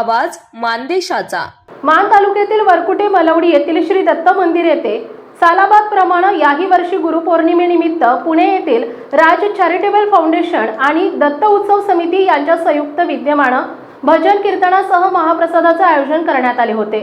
आवाज मानदेशाचा. मान तालुक्यातील वरकुटे मलवडी येथील श्री दत्त मंदिर येथे सालाबाद प्रमाणे याही वर्षी गुरुपौर्णिमेनिमित्त पुणे येथील राज चॅरिटेबल फाउंडेशन आणि दत्त उत्सव समिती यांच्या संयुक्त विद्यमानं भजन कीर्तनासह महाप्रसादाचे आयोजन करण्यात आले होते.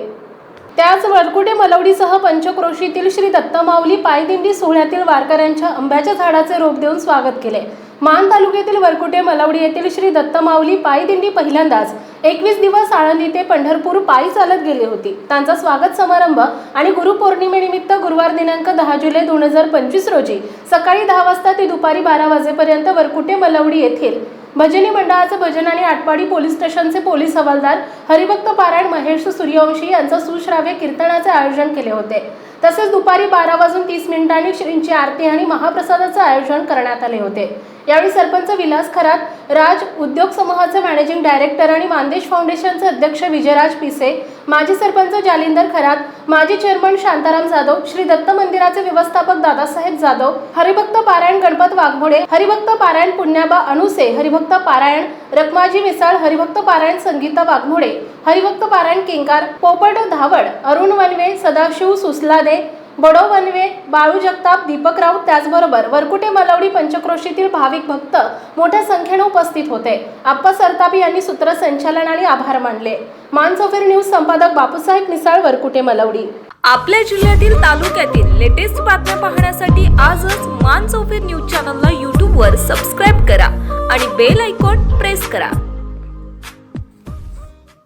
त्याच वरकुटे मलवडीसह पंचक्रोशीतील श्री दत्तमाऊली पायदिंडी सोहळ्यातील वारकऱ्यांच्या आंब्याच्या झाडाचे रोप देऊन स्वागत केले. मान तालुक्यातील वरकुटे मलवडी येथील श्री दत्तमाऊली पायदिंडी पहिल्यांदाच एकवीस दिवस आळंदी ते पंढरपूर पायी चालत गेली होती. त्यांचा स्वागत समारंभ आणि गुरुपौर्णिमेनिमित्त गुरुवार दिनांक दहा जुलै दोन हजार पंचवीस रोजी सकाळी दहा वाजता ते दुपारी बारा वाजेपर्यंत वरकुटे मलवडी येथील भजनी मंडळाचे भजन आणि आटपाडी पोलीस स्टेशनचे पोलीस हवालदार हरिभक्त पारायण महेश सूर्यवंशी यांचं सुश्राव्य कीर्तनाचे आयोजन केले होते. तसेच दुपारी बारा वाजून तीस मिनिटांनी श्रींची आरती आणि महाप्रसादाचं आयोजन करण्यात आले होते. यावेळी सरपंच विलास खरात राज उद्योग समूहाचे मॅनेजिंग डायरेक्टर आणि मानदेश फाउंडेशनचे अध्यक्ष विजयराज पिसे माजी सरपंच जालिंदर खरात माजी चेअरमन शांताराम जाधव श्री दत्त मंदिराचे व्यवस्थापक दादासाहेब जाधव हरिभक्त पारायण गणपत वाघमोडे हरिभक्त पारायण पुण्याबा अनुसे हरिभक्त पारायण रखमाजी मिसाळ हरिभक्त पारायण संगीता वाघमोडे हरिभक्त पारायण किंकार पोपट धावड अरुण वनवे सदाशिव सुसलादे बडो वनवे बाळू जगताप दीपक राऊत त्याचबरोबर वरकुटे मलवडी पंचक्रोशीतील भाविक भक्त मोठ्या संख्येने उपस्थित होते. आप्पा सरतापी यांनी सूत्रसंचालन आणि आभार मानले. मानसोफेर न्यूज संपादक बापूसाहेब मिसाळ वरकुटे मलवडी. आपल्या जिल्ह्यातील तालुक्यातील लेटेस्ट बातम्या पाहण्यासाठी आजच मान चौफेर न्यूज चॅनलला यूट्यूबवर सबस्क्राईब करा आणि बेल आयकॉन प्रेस करा.